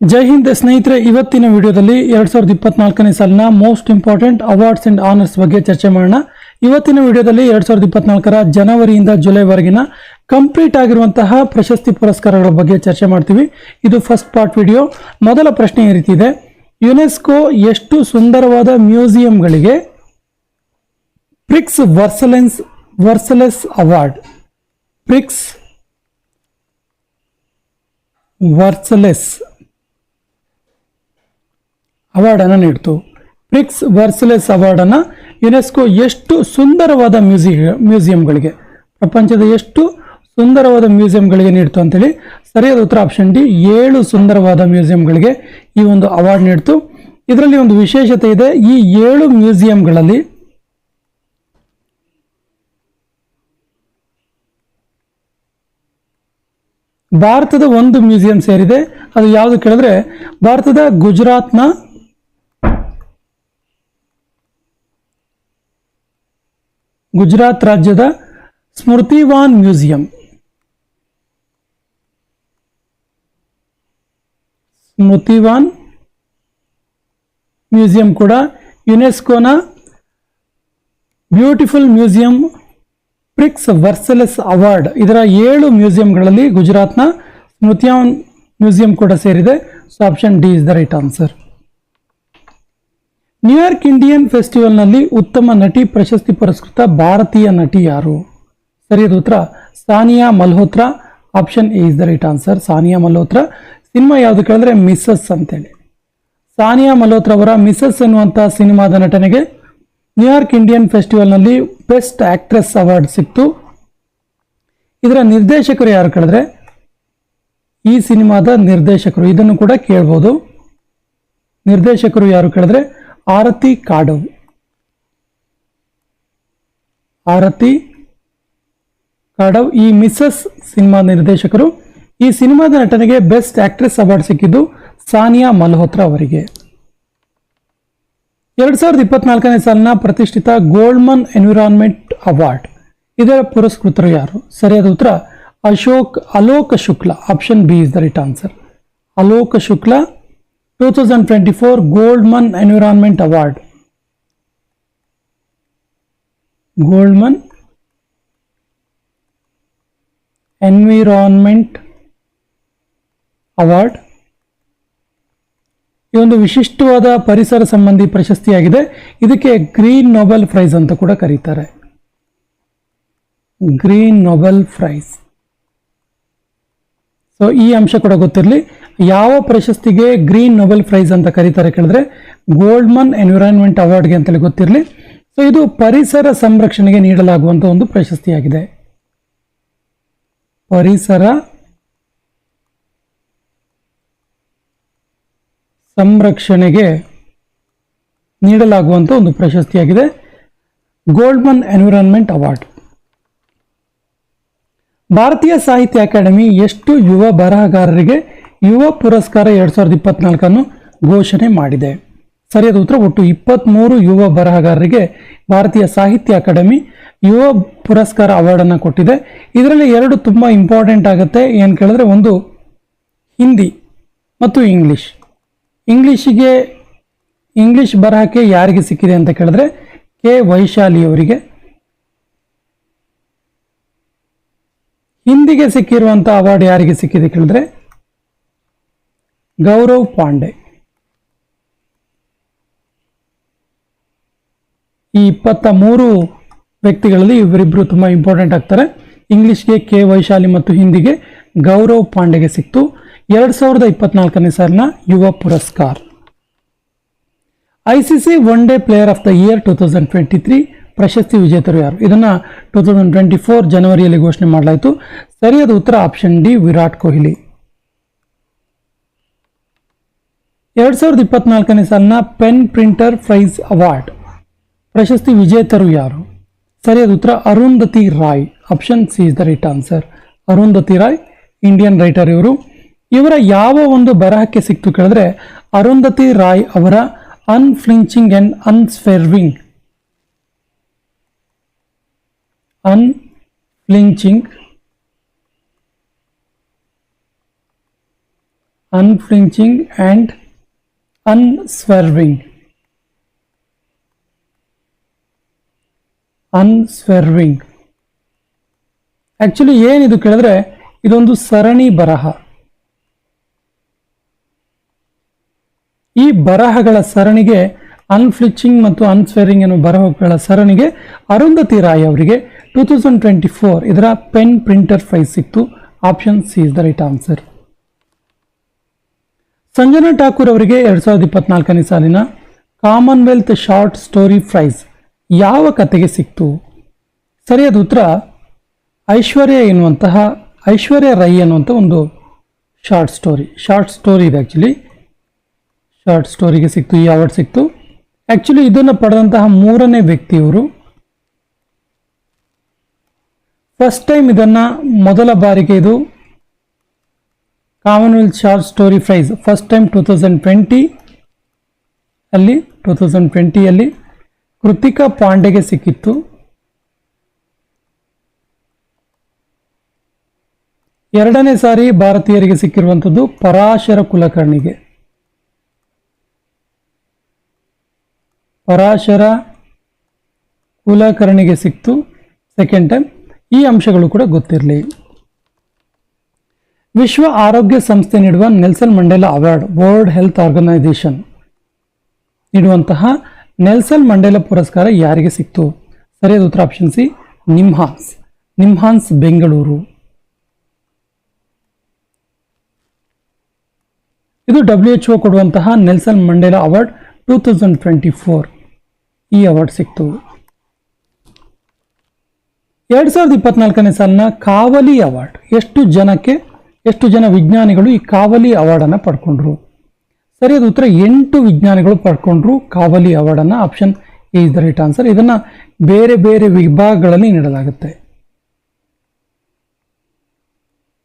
ಜೈ ಹಿಂದ್ ಸ್ನೇಹಿತರೆ, ಇವತ್ತಿನ ವಿಡಿಯೋದಲ್ಲಿ ಎರಡ್ ಸಾವಿರದ ಇಪ್ಪತ್ನಾಲ್ಕನೇ ಸಾಲಿನ most important awards and honours ಬಗ್ಗೆ ಚರ್ಚೆ ಮಾಡೋಣ. ಇವತ್ತಿನ ವಿಡಿಯೋದಲ್ಲಿ ಎರಡ್ ಸಾವಿರದ ಇಪ್ಪತ್ನಾಲ್ಕರ ಜನವರಿಯಿಂದ ಜುಲೈವರೆಗಿನ ಕಂಪ್ಲೀಟ್ ಆಗಿರುವಂತಹ ಪ್ರಶಸ್ತಿ ಪುರಸ್ಕಾರಗಳ ಬಗ್ಗೆ ಚರ್ಚೆ ಮಾಡ್ತೀವಿ. ಇದು ಫಸ್ಟ್ ಪಾರ್ಟ್ ವಿಡಿಯೋ. ಮೊದಲ ಪ್ರಶ್ನೆ ಈ ರೀತಿ ಇದೆ. ಯುನೆಸ್ಕೋ ಎಷ್ಟು ಸುಂದರವಾದ ಮ್ಯೂಸಿಯಂಗಳಿಗೆ Prix Versailles, Versailles award. Prix Versailles. ಅವಾರ್ಡನ್ನು ನೀಡ್ತು. ಪ್ರಿಕ್ಸ್ ವರ್ಸಲೆಸ್ ಅವಾರ್ಡನ್ನು ಯುನೆಸ್ಕೋ ಎಷ್ಟು ಸುಂದರವಾದ ಮ್ಯೂಸಿಯ, ಮ್ಯೂಸಿಯಂಗಳಿಗೆ, ಪ್ರಪಂಚದ ಎಷ್ಟು ಸುಂದರವಾದ ಮ್ಯೂಸಿಯಂಗಳಿಗೆ ನೀಡ್ತು ಅಂತೇಳಿ ಸರಿಯಾದ ಉತ್ತರ ಆಪ್ಷನ್ ಡಿ, ಏಳು ಸುಂದರವಾದ ಮ್ಯೂಸಿಯಂಗಳಿಗೆ ಈ ಒಂದು ಅವಾರ್ಡ್ ನೀಡ್ತು. ಇದರಲ್ಲಿ ಒಂದು ವಿಶೇಷತೆ ಇದೆ, ಈ ಏಳು ಮ್ಯೂಸಿಯಂಗಳಲ್ಲಿ ಭಾರತದ ಒಂದು ಮ್ಯೂಸಿಯಂ ಸೇರಿದೆ. ಅದು ಯಾವುದು ಕೇಳಿದ್ರೆ, ಭಾರತದ ಗುಜರಾತ್ನ ಗುಜರಾತ್ ರಾಜ್ಯದ ಸ್ಮೃತಿವಾನ್ ಮ್ಯೂಸಿಯಂ. ಸ್ಮೃತಿವಾನ್ ಮ್ಯೂಸಿಯಂ ಕೂಡ ಯುನೆಸ್ಕೋನ beautiful museum Prix Versailles award ಇದರ ಏಳು ಮ್ಯೂಸಿಯಂಗಳಲ್ಲಿ ಗುಜರಾತ್ನ ಸ್ಮೃತಿಯಾನ್ ಮ್ಯೂಸಿಯಂ ಕೂಡ ಸೇರಿದೆ. So option D is the right answer New York Indian ಫೆಸ್ಟಿವಲ್ನಲ್ಲಿ ಉತ್ತಮ ನಟಿ ಪ್ರಶಸ್ತಿ ಪುರಸ್ಕೃತ ಭಾರತೀಯ ನಟಿ ಯಾರು? ಸರಿಯಾದ ಉತ್ತರ. Sania Malhotra. Option A is the right answer Sania Malhotra. Cinema ಯಾವುದು ಕೇಳಿದ್ರೆ ಮಿಸ್ಸಸ್ ಅಂತೇಳಿ. ಸಾನಿಯಾ ಮಲ್ಹೋತ್ರಾ ಅವರ ಮಿಸ್ಸಸ್ ಎನ್ನುವಂಥ ಸಿನಿಮಾದ ನಟನೆಗೆ ನ್ಯೂಯಾರ್ಕ್ ಇಂಡಿಯನ್ ಫೆಸ್ಟಿವಲ್ನಲ್ಲಿ ಬೆಸ್ಟ್ ಆಕ್ಟ್ರೆಸ್ ಅವಾರ್ಡ್ ಸಿಕ್ತು. ಇದರ ನಿರ್ದೇಶಕರು ಯಾರು ಕೇಳಿದ್ರೆ? ಈ ಸಿನಿಮಾದ ನಿರ್ದೇಶಕರು. ಇದನ್ನು ಕೂಡ ಕೇಳ್ಬೋದು. ನಿರ್ದೇಶಕರು ಯಾರು ಕೇಳಿದ್ರೆ? ಆರತಿ ಕಾಡವು ಆರತಿ ಕಾಡವ್ ಈ ಮಿಸ್ಸಸ್ ಸಿನಿಮಾ ನಿರ್ದೇಶಕರು ಈ ಸಿನಿಮಾದ ನಟನೆಗೆ ಬೆಸ್ಟ್ ಆಕ್ಟ್ರೆಸ್ ಅವಾರ್ಡ್ ಸಿಕ್ಕಿದ್ದು ಸಾನಿಯಾ ಮಲ್ಹೋತ್ರಾ ಅವರಿಗೆ. ಎರಡು ಸಾವಿರದ ಇಪ್ಪತ್ನಾಲ್ಕನೇ ಸಾಲಿನ ಪ್ರತಿಷ್ಠಿತ ಗೋಲ್ಡ್ಮನ್ ಎನ್ವಿರಾನ್ಮೆಂಟ್ ಅವಾರ್ಡ್. ಇದರ ಪುರಸ್ಕೃತರು ಯಾರು? ಸರಿಯಾದ ಉತ್ತರ, Ashok, Alok Shukla. Option B is the right answer. Alok Shukla to Goldman Environment Award. Goldman environment award ಈ ಒಂದು ವಿಶಿಷ್ಟವಾದ ಪರಿಸರ ಸಂಬಂಧಿ ಪ್ರಶಸ್ತಿಯಾಗಿದೆ. ಇದಕ್ಕೆ ಗ್ರೀನ್ ನೊಬೆಲ್ ಪ್ರೈಸ್ ಅಂತ ಕೂಡ ಕರೀತಾರೆ. ಗ್ರೀನ್ ನೊಬೆಲ್ ಪ್ರೈಸ್ ಸೊ ಈ ಅಂಶ ಕೂಡ ಗೊತ್ತಿರಲಿ. ಯಾವ ಪ್ರಶಸ್ತಿಗೆ ಗ್ರೀನ್ ನೊಬೆಲ್ ಪ್ರೈಸ್ ಅಂತ ಕರೀತಾರೆ ಕೇಳಿದ್ರೆ ಗೋಲ್ಡ್ಮನ್ ಎನ್ವಿರಾನ್ಮೆಂಟ್ ಅವಾರ್ಡ್ಗೆ ಅಂತಲೇ ಗೊತ್ತಿರಲಿ. ಸೊ ಇದು ಪರಿಸರ ಸಂರಕ್ಷಣೆಗೆ ನೀಡಲಾಗುವಂಥ ಒಂದು ಪ್ರಶಸ್ತಿಯಾಗಿದೆ. ಪರಿಸರ ಸಂರಕ್ಷಣೆಗೆ ನೀಡಲಾಗುವಂಥ ಒಂದು ಪ್ರಶಸ್ತಿಯಾಗಿದೆ. Goldman environment award. Bharatiya Sahitya Akademi ಎಷ್ಟು ಯುವ ಬರಹಗಾರರಿಗೆ ಯುವ ಪುರಸ್ಕಾರ ಎರಡ್ ಸಾವಿರದ ಇಪ್ಪತ್ನಾಲ್ಕನ್ನು ಘೋಷಣೆ ಮಾಡಿದೆ. ಸರಿಯಾದ ಉತ್ತರ, ಒಟ್ಟು ಇಪ್ಪತ್ತ್ಮೂರು ಯುವ ಬರಹಗಾರರಿಗೆ ಭಾರತೀಯ ಸಾಹಿತ್ಯ ಅಕಾಡೆಮಿ ಯುವ ಪುರಸ್ಕಾರ ಅವಾರ್ಡನ್ನು ಕೊಟ್ಟಿದೆ. ಇದರಲ್ಲಿ ಎರಡು ತುಂಬ ಇಂಪಾರ್ಟೆಂಟ್ ಆಗುತ್ತೆ. ಏನು ಕೇಳಿದ್ರೆ, ಒಂದು ಹಿಂದಿ ಮತ್ತು ಇಂಗ್ಲಿಷ್. ಇಂಗ್ಲೀಷಿಗೆ, ಇಂಗ್ಲಿಷ್ ಬರಹಕ್ಕೆ ಯಾರಿಗೆ ಸಿಕ್ಕಿದೆ ಅಂತ ಕೇಳಿದ್ರೆ, ಕೆ ವೈಶಾಲಿಯವರಿಗೆ ಹಿಂದಿಗೆ ಸಿಕ್ಕಿರುವಂಥ ಅವಾರ್ಡ್ ಯಾರಿಗೆ ಸಿಕ್ಕಿದೆ ಕೇಳಿದ್ರೆ ಗೌರವ್ ಪಾಂಡೆ. ಈ ಇಪ್ಪತ್ತ ಮೂರು ವ್ಯಕ್ತಿಗಳಲ್ಲಿ ಇವರಿಬ್ಬರು ತುಂಬ ಇಂಪಾರ್ಟೆಂಟ್ ಆಗ್ತಾರೆ. ಇಂಗ್ಲಿಷ್ಗೆ ಕೆ ವೈಶಾಲಿ ಮತ್ತು ಹಿಂದಿಗೆ ಗೌರವ್ ಪಾಂಡೆಗೆ ಸಿಕ್ತು. ಎರಡು ಸಾವಿರದ ಇಪ್ಪತ್ನಾಲ್ಕನೇ ಸಾಲಿನ ಯುವ ಪುರಸ್ಕಾರ. I C C one day player of the year two thousand twenty three ಪ್ರಶಸ್ತಿ ವಿಜೇತರು ಯಾರು? ಇದನ್ನು ಟೂ ತೌಸಂಡ್ ಟ್ವೆಂಟಿ ಫೋರ್ ಜನವರಿಯಲ್ಲಿ ಘೋಷಣೆ ಮಾಡಲಾಯಿತು. ಸರಿಯಾದ ಉತ್ತರ ಆಪ್ಷನ್ ಡಿ ವಿರಾಟ್ ಕೊಹ್ಲಿ. ಎರಡು ಸಾವಿರದ ಇಪ್ಪತ್ನಾಲ್ಕನೇ ಸಾಲಿನ ಪೆನ್ ಪ್ರಿಂಟರ್ ಪ್ರೈಸ್ ಅವಾರ್ಡ್. ಪ್ರಶಸ್ತಿ ವಿಜೇತರು ಯಾರು? ಸರಿಯಾದ ಉತ್ತರ Arundhati Roy. Option C is the right answer. Arundhati Roy, Indian writer ಇವರು. ಇವರ ಯಾವ ಒಂದು ಬರಹಕ್ಕೆ ಸಿಕ್ತು ಕೇಳಿದ್ರೆ ಅರುಂಧತಿ ರಾಯ್ ಅವರ unflinching and unswerving unflinching unflinching and unswerving unswerving actually ಏನಿದು ಕೇಳಿದ್ರೆ, ಇದೊಂದು ಸರಣಿ ಬರಹ. ಈ ಬರಹಗಳ ಸರಣಿಗೆ ಅನ್ಫ್ಲಿಚಿಂಗ್ ಮತ್ತು ಅನ್ಸ್ವೆರಿಂಗ್ ಎನ್ನುವ ಬರಹಗಳ ಸರಣಿಗೆ ಅರುಂಧತಿ ರಾಯ್ ಅವರಿಗೆ ಟೂ ತೌಸಂಡ್ ಟ್ವೆಂಟಿ ಫೋರ್ ಇದರ ಪೆನ್ ಪ್ರಿಂಟರ್ ಫೈ ಸಿಕ್ತು. Option C is the right answer Sanjana Thakur ಅವರಿಗೆ ಎರಡ್ ಸಾವಿರದ ಇಪ್ಪತ್ನಾಲ್ಕನೇ ಸಾಲಿನ ಕಾಮನ್ವೆಲ್ತ್ ಶಾರ್ಟ್ ಸ್ಟೋರಿ ಪ್ರೈಸ್ ಯಾವ ಕತೆಗೆ ಸಿಕ್ತು? ಸರಿಯಾದ ಉತ್ತರ, ಐಶ್ವರ್ಯ ಎನ್ನುವಂತಹ ಐಶ್ವರ್ಯ ರೈ ಅನ್ನುವಂಥ ಒಂದು ಶಾರ್ಟ್ ಸ್ಟೋರಿ ಶಾರ್ಟ್ ಸ್ಟೋರಿ ಇದೆ ಆ್ಯಕ್ಚುಲಿ ಶಾರ್ಟ್ ಸ್ಟೋರಿಗೆ ಸಿಕ್ತು, ಈ ಅವಾರ್ಡ್ ಸಿಕ್ತು. ಆ್ಯಕ್ಚುಲಿ ಇದನ್ನು ಪಡೆದಂತಹ ಮೂರನೇ ವ್ಯಕ್ತಿಯವರು. ಫಸ್ಟ್ ಟೈಮ್ ಇದನ್ನು ಮೊದಲ ಬಾರಿಗೆ ಇದು Commonwealth short story prize. First time two thousand twenty ಅಲ್ಲಿ ಟೂ ತೌಸಂಡ್ ಟ್ವೆಂಟಿಯಲ್ಲಿ ಕೃತಿಕಾ ಪಾಂಡೆಗೆ ಸಿಕ್ಕಿತ್ತು. ಎರಡನೇ ಸಾರಿ ಭಾರತೀಯರಿಗೆ ಸಿಕ್ಕಿರುವಂಥದ್ದು ಪರಾಶರ ಕುಲಕರ್ಣಿಗೆ. ಪರಾಶರ ಕುಲಕರ್ಣಿಗೆ ಸಿಕ್ತು. ಸೆಕೆಂಡ್ ಟೈಮ್ ಈ ಅಂಶಗಳು ಕೂಡ ಗೊತ್ತಿರಲಿ. ವಿಶ್ವ ಆರೋಗ್ಯ ಸಂಸ್ಥೆ ನೀಡುವ Nelson Mandela award, world health organisation ನೀಡುವಂತಹ ನೆಲ್ಸನ್ ಮಂಡೇಲಾ ಪುರಸ್ಕಾರ ಯಾರಿಗೆ ಸಿಕ್ತು? ಸರಿಯಾದ ಉತ್ತರ ಆಪ್ಷನ್ ಸಿ, ನಿಮ್ಹಾನ್ಸ್. ನಿಮ್ಹಾನ್ಸ್, ಬೆಂಗಳೂರು. ಇದು ಡಬ್ಲ್ಯೂ ಎಚ್ ಒ ಕೊಡುವಂತಹ Nelson Mandela award two thousand twenty four ಈ ಅವಾರ್ಡ್ ಸಿಕ್ತು. ಎರಡು ಸಾವಿರದ ಇಪ್ಪತ್ನಾಲ್ಕನೇ ಸಾಲಿನ ಕಾವಲಿ ಅವಾರ್ಡ್. ಎಷ್ಟು ಜನಕ್ಕೆ ಎಷ್ಟು ಜನ ವಿಜ್ಞಾನಿಗಳು ಈ ಕಾವಲಿ ಅವಾರ್ಡನ್ನು ಪಡ್ಕೊಂಡ್ರು? ಸರಿಯಾದ ಉತ್ತರ ಎಂಟು ವಿಜ್ಞಾನಿಗಳು ಪಡ್ಕೊಂಡ್ರು Kavli ಅವಾರ್ಡನ್ನು. Option A is the right answer. ಇದನ್ನು ಬೇರೆ ಬೇರೆ ವಿಭಾಗಗಳಲ್ಲಿ ನೀಡಲಾಗುತ್ತೆ.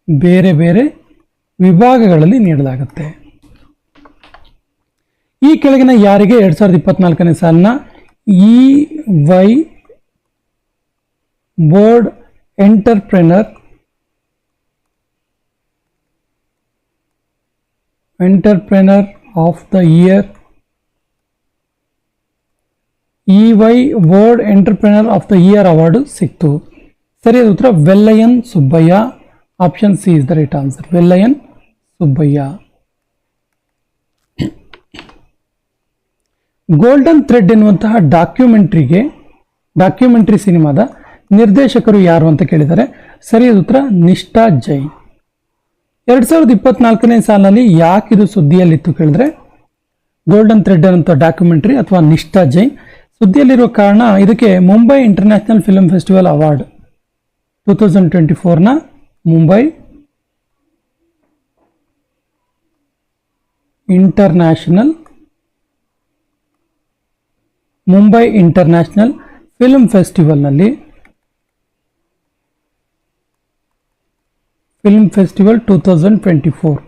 ಬೇರೆ ಬೇರೆ ವಿಭಾಗಗಳಲ್ಲಿ ನೀಡಲಾಗುತ್ತೆ. ಈ ಕೆಳಗಿನ ಯಾರಿಗೆ ಎರಡು ಸಾವಿರದ ಇಪ್ಪತ್ನಾಲ್ಕನೇ ಸಾಲಿನ E Y board entrepreneur entrepreneur of the year E Y world entrepreneur of the year award ಸಿಕ್ತು. ಸರಿಯಾದ ಉತ್ತರ Vellayan Subbiah option C is the right answer Vellayan Subbiah golden thread ಎನ್ನುವಂತಹ ಡಾಕ್ಯುಮೆಂಟ್ರಿಗೆ ಡಾಕ್ಯುಮೆಂಟ್ರಿ ಸಿನಿಮಾದ ನಿರ್ದೇಶಕರು ಯಾರು ಅಂತ ಕೇಳಿದರೆ ಸರಿಯಾದ ಉತ್ತರ ನಿಷ್ಠಾ ಜೈನ್. ಎರಡ್ ಸಾವಿರದ ಇಪ್ಪತ್ನಾಲ್ಕನೇ ಸಾಲಿನಲ್ಲಿ ಇದು ಸುದ್ದಿಯಲ್ಲಿತ್ತು ಕೇಳಿದ್ರೆ ಗೋಲ್ಡನ್ ಥ್ರೆಡ್ ಅಂತ ಡಾಕ್ಯುಮೆಂಟ್ರಿ ಅಥವಾ ನಿಷ್ಠಾ ಜೈನ್. ಸುದ್ದಿಯಲ್ಲಿರುವ ಕಾರಣ ಇದಕ್ಕೆ Mumbai international film festival award two thousand twenty ಫೋರ್ನ Mumbai international Mumbai international film ಫೆಸ್ಟಿವಲ್ನಲ್ಲಿ film festival two thousand twenty four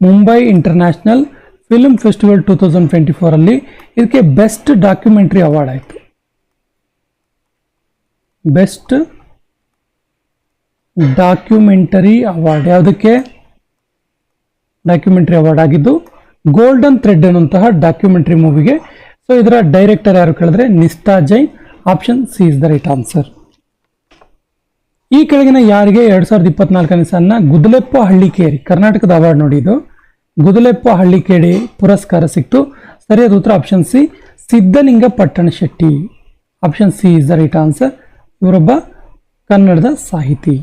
Mumbai international film festival two thousand twenty ಫೋರಲ್ಲಿ ಇದಕ್ಕೆ ಬೆಸ್ಟ್ ಡಾಕ್ಯುಮೆಂಟ್ರಿ ಅವಾರ್ಡ್ ಆಯಿತು. Best documentary award ಯಾವುದಕ್ಕೆ? Documentary award ಆಗಿದ್ದು golden thread ಅನ್ನುವಂತಹ documentary ಮೂವಿಗೆ so ಇದರ director ಯಾರು ಕೇಳಿದ್ರೆ Nishtha Jain option C is the right answer ಈ ಕೆಳಗಿನ ಯಾರಿಗೆ ಎರಡು ಸಾವಿರದ ಇಪ್ಪತ್ನಾಲ್ಕನೇ ಸಾಲಿನ ಗುದಲೆಪ್ಪ ಹಳ್ಳಿಕೇರಿ, ಕರ್ನಾಟಕದ ಅವಾರ್ಡ್ ನೋಡಿ ಇದು. ಗುದಲೆಪ್ಪ ಹಳ್ಳಿಕೇರಿ ಪುರಸ್ಕಾರ ಸಿಕ್ತು. ಸರಿಯಾದ ಉತ್ತರ option C, Siddhalinga Pattana Shetti. Option C is the right answer ಇವರೊಬ್ಬ ಕನ್ನಡದ ಸಾಹಿತಿ.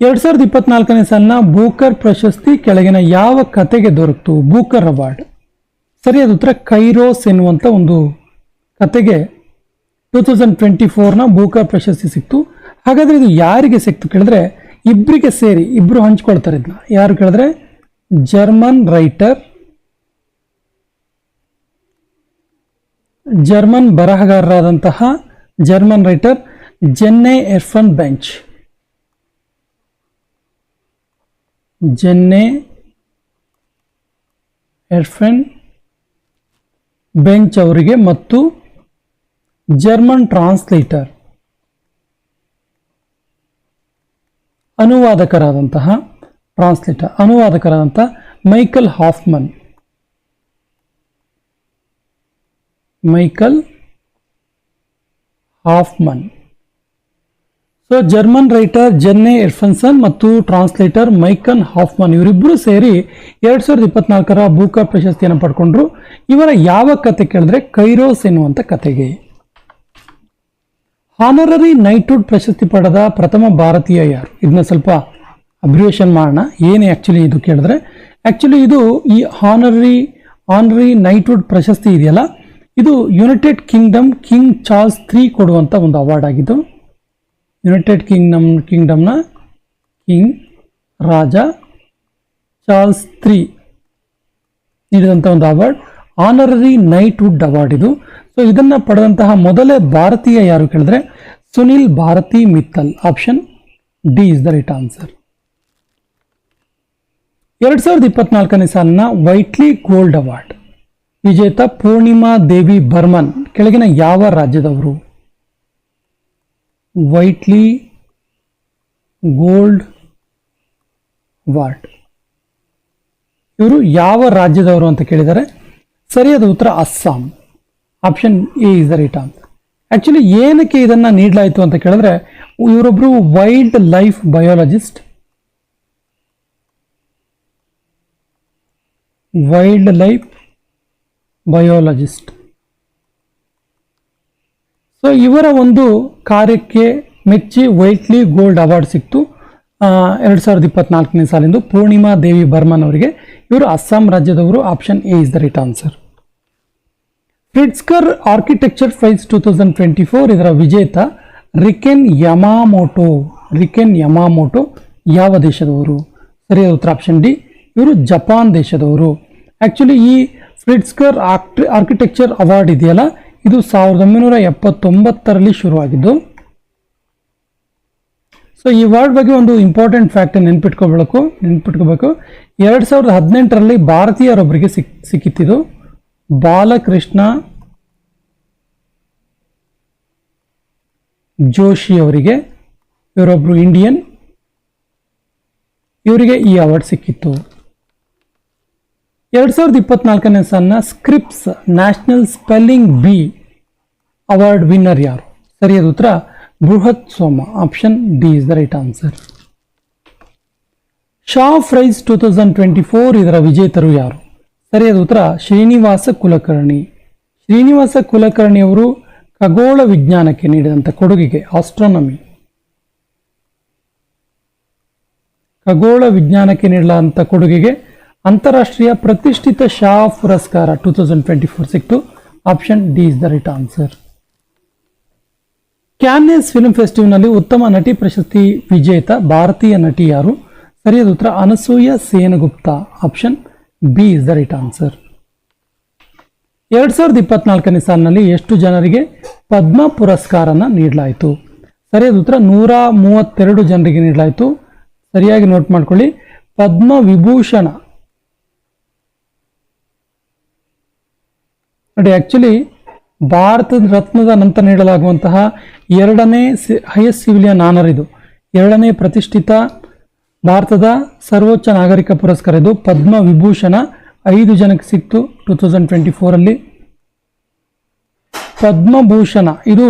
ಎರಡು ಸಾವಿರದ ಇಪ್ಪತ್ನಾಲ್ಕನೇ ಸಾಲಿನ ಬೂಕರ್ ಪ್ರಶಸ್ತಿ ಕೆಳಗಿನ ಯಾವ ಕತೆಗೆ ದೊರಕ್ತು? ಬೂಕರ್ ಅವಾರ್ಡ್ ಸರಿಯಾದ ಉತ್ತರ ಕೈರೋಸ್ ಎನ್ನುವಂಥ ಒಂದು ಕತೆಗೆ ಟೂ ತೌಸಂಡ್ ಟ್ವೆಂಟಿ ಫೋರ್ನ ಬೂಕರ್ ಪ್ರಶಸ್ತಿ ಸಿಕ್ತು. ಹಾಗಾದ್ರೆ ಇದು ಯಾರಿಗೆ ಸಿಕ್ತು ಕೇಳಿದ್ರೆ ಇಬ್ಬರಿಗೆ ಸೇರಿ ಇಬ್ಬರು ಹಂಚ್ಕೊಳ್ತಾರೆ ಇದನ್ನ ಯಾರು ಕೇಳಿದ್ರೆ? German writer, German ಬರಹಗಾರರಾದಂತಹ German writer Jenny Erpenbeck. Jenny Erpenbeck ಅವರಿಗೆ ಮತ್ತು ಜರ್ಮನ್ ಟ್ರಾನ್ಸ್ಲೇಟರ್ ಅನುವಾದಕರಾದಂತಹ translator ಅನುವಾದಕರಾದಂಥ Michael Hofmann Michael Hofmann so German writer Jenny ಎರ್ಫನ್ಸನ್ ಮತ್ತು ಟ್ರಾನ್ಸ್ಲೇಟರ್ ಮೈಕಲ್ ಹಾಫ್ಮನ್ ಇವರಿಬ್ಬರು ಸೇರಿ ಎರಡು ಸಾವಿರದ ಇಪ್ಪತ್ನಾಲ್ಕರ ಬೂಕರ್ ಪ್ರಶಸ್ತಿಯನ್ನು ಪಡ್ಕೊಂಡ್ರು. ಇವರ ಯಾವ ಕತೆ ಕೇಳಿದ್ರೆ ಕೈರೋಸ್ ಎನ್ನುವಂಥ ಕತೆಗೆ. ಹಾನರರಿ ನೈಟ್ಹುಡ್ ಪ್ರಶಸ್ತಿ ಪಡೆದ ಪ್ರಥಮ ಭಾರತೀಯ ಯಾರು? ಇದನ್ನ ಸ್ವಲ್ಪ ಅಬ್ರಿವೇಷನ್ ಮಾಡೋಣ. ಏನು ಆ್ಯಕ್ಚುಲಿ ಇದು ಕೇಳಿದ್ರೆ ಆ್ಯಕ್ಚುಲಿ ಇದು ಈ ಹಾನರರಿ ಆನರರಿ ನೈಟ್ಹುಡ್ ಪ್ರಶಸ್ತಿ ಇದೆಯಲ್ಲ? ಇದು United Kingdom King Charles three ಕೊಡುವಂಥ ಒಂದು ಅವಾರ್ಡ್ ಆಗಿದ್ದು ಯುನೈಟೆಡ್ ಕಿಂಗ್ಡಮ್ ಕಿಂಗ್ಡಮ್ನ ಕಿಂಗ್ ರಾಜ ಚಾರ್ಲ್ಸ್ ತ್ರೀ ನೀಡಿದಂಥ ಒಂದು ಅವಾರ್ಡ್ ಆನರರಿ ನೈಟ್ಹುಡ್ ಅವಾರ್ಡ್ ಇದು. ಸೊ ಇದನ್ನ ಪಡೆದಂತಹ ಮೊದಲೇ ಭಾರತೀಯ ಯಾರು ಕೇಳಿದ್ರೆ Sunil Bharti Mittal. Option D is the right answer ಎರಡ್ ಸಾವಿರದ ಇಪ್ಪತ್ನಾಲ್ಕನೇ ಸಾಲಿನ ವೈಟ್ಲಿ ಗೋಲ್ಡ್ ಅವಾರ್ಡ್. ವಿಜೇತ ಪೂರ್ಣಿಮಾ ದೇವಿ ಬರ್ಮನ್, ಕೆಳಗಿನ ಯಾವ ರಾಜ್ಯದವರು? Whitley gold award. ಇವರು ಯಾವ ರಾಜ್ಯದವರು ಅಂತ ಕೇಳಿದರೆ ಸರಿಯಾದ ಉತ್ತರ Assam. Option A is the right answer actually ಏನಕ್ಕೆ ಇದನ್ನು ನೀಡಲಾಯಿತು ಅಂತ ಕೇಳಿದ್ರೆ ಇವರೊಬ್ಬರು wild life biologist wild life biologist so ಇವರ ಒಂದು ಕಾರ್ಯಕ್ಕೆ ಮೆಚ್ಚಿ ವೈಟ್ಲಿ ಗೋಲ್ಡ್ ಅವಾರ್ಡ್ ಸಿಕ್ತು. ಎರಡು ಸಾವಿರದ ಇಪ್ಪತ್ನಾಲ್ಕನೇ ಸಾಲಿಂದು ಪೂರ್ಣಿಮಾ ದೇವಿ ಬರ್ಮನ್ ಅವರಿಗೆ. ಇವರು ಅಸ್ಸಾಂ ರಾಜ್ಯದವರು option A is the right answer Pritzker architecture prize two thousand twenty four ಇದರ ವಿಜೇತ ರಿಕೆನ್ ಯಮಾಮೋಟೋ. ರಿಕೆನ್ ಯಮಾಮೋಟೋ ಯಾವ ದೇಶದವರು? ಸರಿಯಾದ ಉತ್ತರ ಆಪ್ಷನ್ ಡಿ, ಇವರು ಜಪಾನ್ ದೇಶದವರು. ಆ್ಯಕ್ಚುಲಿ ಈ ಫ್ರಿಟ್ಸ್ಕರ್ ಆರ್ಕ್ ಆರ್ಕಿಟೆಕ್ಚರ್ ಅವಾರ್ಡ್ ಇದೆಯಲ್ಲ, ಇದು ಸಾವಿರದ ಒಂಬೈನೂರ ಎಪ್ಪತ್ತೊಂಬತ್ತರಲ್ಲಿ ಶುರುವಾಗಿದ್ದು ಸೊ ಈ ಅವಾರ್ಡ್ ಬಗ್ಗೆ ಒಂದು ಇಂಪಾರ್ಟೆಂಟ್ ಫ್ಯಾಕ್ಟ್ ನೆನ್ಪಿಟ್ಕೋಬೇಕು ನೆನ್ಪಿಟ್ಕೋಬೇಕು ಎರಡು ಸಾವಿರದ ಹದಿನೆಂಟರಲ್ಲಿ ಭಾರತೀಯರೊಬ್ಬರಿಗೆ ಸಿಕ್ ಸಿಕ್ಕಿತ್ತಿದು ಬಾಲಕೃಷ್ಣ ಜೋಶಿ ಅವರಿಗೆ ಇವರೊಬ್ಬರು ಇಂಡಿಯನ್, ಇವರಿಗೆ ಈ ಅವಾರ್ಡ್ ಸಿಕ್ಕಿತ್ತು. ಎರಡು ಸಾವಿರದ ಇಪ್ಪತ್ನಾಲ್ಕನೇ ಸಾಲಿನ Scripps national spelling bee award winner ಯಾರು? ಸರಿಯಾದ ಉತ್ತರ Bruhat Soma option D is the right answer Shaw prize two thousand twenty four ಇದರ ವಿಜೇತರು ಯಾರು? ಸರಿಯಾದ ಉತ್ತರ, ಶ್ರೀನಿವಾಸ ಕುಲಕರ್ಣಿ. ಶ್ರೀನಿವಾಸ ಕುಲಕರ್ಣಿ ಅವರು ಖಗೋಳ ವಿಜ್ಞಾನಕ್ಕೆ ನೀಡಿದಂಥ ಕೊಡುಗೆಗೆ ಆಸ್ಟ್ರಾನಮಿ ಖಗೋಳ ವಿಜ್ಞಾನಕ್ಕೆ ನೀಡಲಾದಂಥ ಕೊಡುಗೆಗೆ ಅಂತಾರಾಷ್ಟ್ರೀಯ ಪ್ರತಿಷ್ಠಿತ ಶಾ ಪುರಸ್ಕಾರ ಟೂ ತೌಸಂಡ್ ಟ್ವೆಂಟಿ ಫೋರ್ ಸಿಕ್ತು. Option D is the right answer Cannes film ಫೆಸ್ಟಿವಲ್ನಲ್ಲಿ ಉತ್ತಮ ನಟಿ ಪ್ರಶಸ್ತಿ ವಿಜೇತ ಭಾರತೀಯ ನಟಿ ಯಾರು? ಸರಿಯಾದ ಉತ್ತರ, Anasuya Sengupta. Option B is the right answer ಎರಡ್ ಸಾವಿರದ ಇಪ್ಪತ್ನಾಲ್ಕನೇ ಸಾಲಿನಲ್ಲಿ ಎಷ್ಟು ಜನರಿಗೆ ಪದ್ಮ ಪುರಸ್ಕಾರನ ನೀಡಲಾಯಿತು? ಸರಿಯಾದ ಉತ್ತರ ನೂರ ಮೂವತ್ತೆರಡು ಜನರಿಗೆ ನೀಡಲಾಯಿತು. ಸರಿಯಾಗಿ ನೋಟ್ ಮಾಡ್ಕೊಳ್ಳಿ. ಪದ್ಮ ವಿಭೂಷಣ. ನೋಡಿ ಆಕ್ಚುಲಿ ಭಾರತದ ರತ್ನದ ನಂತರ ನೀಡಲಾಗುವಂತಹ ಎರಡನೇ ಹೈಯೆಸ್ಟ್ ಸಿವಿಲಿಯನ್ ಆನರ್ ಇದು. ಎರಡನೇ ಪ್ರತಿಷ್ಠಿತ ಭಾರತದ ಸರ್ವೋಚ್ಚ ನಾಗರಿಕ ಪುರಸ್ಕಾರ ಇದು ಪದ್ಮ ವಿಭೂಷಣ ಐದು ಜನಕ್ಕೆ ಸಿಕ್ತು ಟೂ ತೌಸಂಡ್ ಟ್ವೆಂಟಿ ಫೋರಲ್ಲಿ ಪದ್ಮಭೂಷಣ ಇದು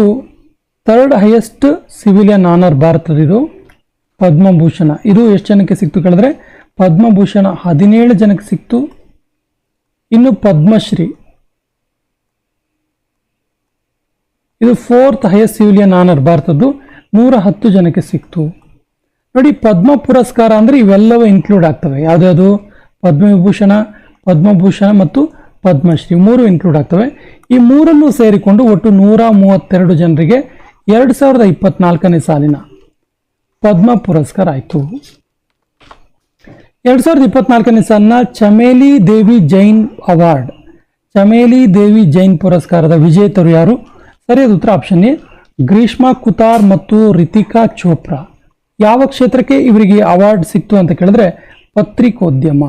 ಥರ್ಡ್ ಹೈಯೆಸ್ಟ್ ಸಿವಿಲಿಯನ್ ಆನರ್ ಭಾರತದ ಇದು. ಪದ್ಮಭೂಷಣ ಇದು ಎಷ್ಟು ಜನಕ್ಕೆ ಸಿಕ್ತು ಕೇಳಿದ್ರೆ ಪದ್ಮಭೂಷಣ ಹದಿನೇಳು ಜನಕ್ಕೆ ಸಿಕ್ತು. ಇನ್ನು ಪದ್ಮಶ್ರೀ, ಇದು ಫೋರ್ತ್ ಹೈಯೆಸ್ಟ್ ಸಿವಿಲಿಯನ್ ಆನರ್ ಭಾರತದ್ದು, ನೂರ ಹತ್ತು ಜನಕ್ಕೆ ಸಿಕ್ತು. ನೋಡಿ, ಪದ್ಮ ಪುರಸ್ಕಾರ ಅಂದರೆ ಇವೆಲ್ಲವೂ ಇನ್ಕ್ಲೂಡ್ ಆಗ್ತವೆ. ಯಾವುದ್ಯಾವುದು? ಪದ್ಮವಿಭೂಷಣ, ಪದ್ಮಭೂಷಣ ಮತ್ತು ಪದ್ಮಶ್ರೀ ಮೂರು ಇನ್ಕ್ಲೂಡ್ ಆಗ್ತವೆ. ಈ ಮೂರನ್ನು ಸೇರಿಕೊಂಡು ಒಟ್ಟು ನೂರ ಮೂವತ್ತೆರಡು ಜನರಿಗೆ ಎರಡು ಸಾವಿರದ ಇಪ್ಪತ್ನಾಲ್ಕನೇ ಸಾಲಿನ ಪದ್ಮ ಪುರಸ್ಕಾರ ಆಯಿತು. ಎರಡು ಸಾವಿರದ ಇಪ್ಪತ್ನಾಲ್ಕನೇ ಸಾಲಿನ ಚಮೇಲಿ ದೇವಿ ಜೈನ್ ಅವಾರ್ಡ್. ಚಮೇಲಿ ದೇವಿ ಜೈನ್ ಪುರಸ್ಕಾರದ ವಿಜೇತರು ಯಾರು? ಸರಿಯಾದ ಉತ್ತರ ಆಪ್ಷನ್ ಎ, ಗ್ರೀಷ್ಮಾ ಕುತಾರ್ ಮತ್ತು ರಿತಿಕಾ ಚೋಪ್ರಾ. ಯಾವ ಕ್ಷೇತ್ರಕ್ಕೆ ಇವರಿಗೆ ಅವಾರ್ಡ್ ಸಿಕ್ತು ಅಂತ ಕೇಳಿದ್ರೆ ಪತ್ರಿಕೋದ್ಯಮ.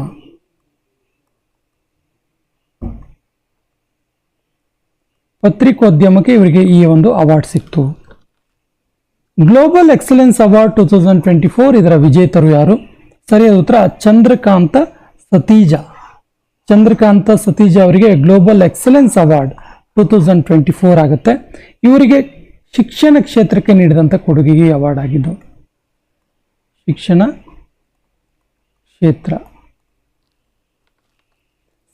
ಪತ್ರಿಕೋದ್ಯಮಕ್ಕೆ ಇವರಿಗೆ ಈ ಒಂದು ಅವಾರ್ಡ್ ಸಿಕ್ತು. Global excellence award two thousand twenty four ಇದರ ವಿಜೇತರು ಯಾರು? ಸರಿಯಾದ ಉತ್ತರ, ಚಂದ್ರಕಾಂತ ಸತೀಜ. ಚಂದ್ರಕಾಂತ ಸತೀಜ ಅವರಿಗೆ global excellence award two thousand twenty four ಆಗುತ್ತೆ. ಇವರಿಗೆ ಶಿಕ್ಷಣ ಕ್ಷೇತ್ರಕ್ಕೆ ನೀಡಿದಂಥ ಕೊಡುಗೆಗೆ ಅವಾರ್ಡ್ ಆಗಿದ್ದು. ಶಿಕ್ಷಣ ಕ್ಷೇತ್ರ.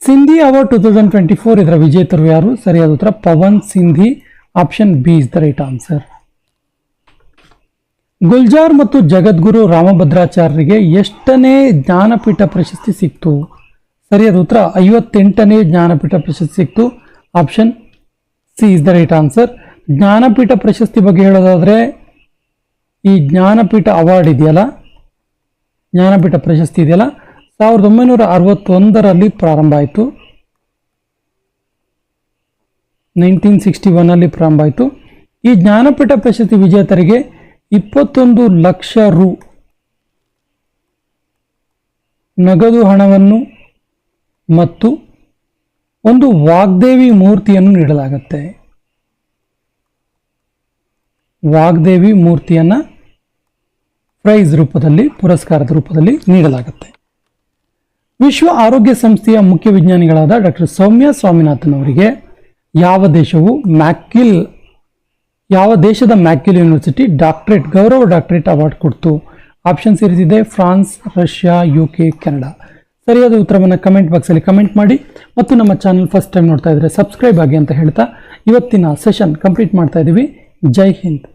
Sindhi award two thousand twenty four ಇದರ ವಿಜೇತರು ಯಾರು? ಸರಿಯಾದ ಉತ್ತರ, Pawan Sindhi. Option B is the right answer Gulzar ಮತ್ತು ಜಗದ್ಗುರು ರಾಮಭದ್ರಾಚಾರ್ಯರಿಗೆ ಎಷ್ಟನೇ ಜ್ಞಾನಪೀಠ ಪ್ರಶಸ್ತಿ ಸಿಕ್ತು? ಸರಿಯಾದ ಉತ್ತರ, ಐವತ್ತೆಂಟನೇ ಜ್ಞಾನಪೀಠ ಪ್ರಶಸ್ತಿ ಸಿಕ್ತು. Option C is the right answer Jnanpith ಪ್ರಶಸ್ತಿ ಬಗ್ಗೆ ಹೇಳೋದಾದ್ರೆ, ಈ ಜ್ಞಾನಪೀಠ ಅವಾರ್ಡ್ ಇದೆಯಲ್ಲ ಜ್ಞಾನಪೀಠ ಪ್ರಶಸ್ತಿ ಇದೆಯಲ್ಲ? ಸಾವಿರದ ಒಂಬೈನೂರ ಅರವತ್ತೊಂದರಲ್ಲಿ ಪ್ರಾರಂಭ ಆಯಿತು. ನೈನ್ಟೀನ್ ಸಿಕ್ಸ್ಟಿ ಒನ್ನಲ್ಲಿ ಪ್ರಾರಂಭ ಆಯಿತು. ಈ ಜ್ಞಾನಪೀಠ ಪ್ರಶಸ್ತಿ ವಿಜೇತರಿಗೆ ಇಪ್ಪತ್ತೊಂದು ಲಕ್ಷ ರು ನಗದು ಹಣವನ್ನು ಮತ್ತು ಒಂದು ವಾಗ್ದೇವಿ ಮೂರ್ತಿಯನ್ನು ನೀಡಲಾಗುತ್ತೆ. ವಾಗ್ದೇವಿ ಮೂರ್ತಿಯನ್ನ ಪ್ರೈಸ್ ರೂಪದಲ್ಲಿ, ಪುರಸ್ಕಾರದ ರೂಪದಲ್ಲಿ ನೀಡಲಾಗುತ್ತೆ. ವಿಶ್ವ ಆರೋಗ್ಯ ಸಂಸ್ಥೆಯ ಮುಖ್ಯ ವಿಜ್ಞಾನಿಗಳಾದ ಡಾಕ್ಟರ್ ಸೌಮ್ಯ ಸ್ವಾಮಿನಾಥನ್ ಅವರಿಗೆ ಯಾವ ದೇಶವು ಮ್ಯಾಕಿಲ್ ಯಾವ ದೇಶದ ಮ್ಯಾಕಿಲ್ ಯೂನಿವರ್ಸಿಟಿ ಡಾಕ್ಟರೇಟ್, ಗೌರವ ಡಾಕ್ಟರೇಟ್ ಅವಾರ್ಡ್ ಕೊಡ್ತು? Option ಸೇರಿಸಿದೆ France, Russia U K Canada. ಸರಿಯಾದ ಉತ್ತರವನ್ನು ಕಮೆಂಟ್ ಬಾಕ್ಸಲ್ಲಿ ಕಮೆಂಟ್ ಮಾಡಿ. ಮತ್ತು ನಮ್ಮ ಚಾನಲ್ ಫಸ್ಟ್ ಟೈಮ್ ನೋಡ್ತಾ ಇದ್ರೆ ಸಬ್ಸ್ಕ್ರೈಬ್ ಆಗಿ ಅಂತ ಹೇಳ್ತಾ ಇವತ್ತಿನ ಸೆಷನ್ ಕಂಪ್ಲೀಟ್ ಮಾಡ್ತಾ ಇದ್ದೀವಿ ಜೈ ಹಿಂದ್.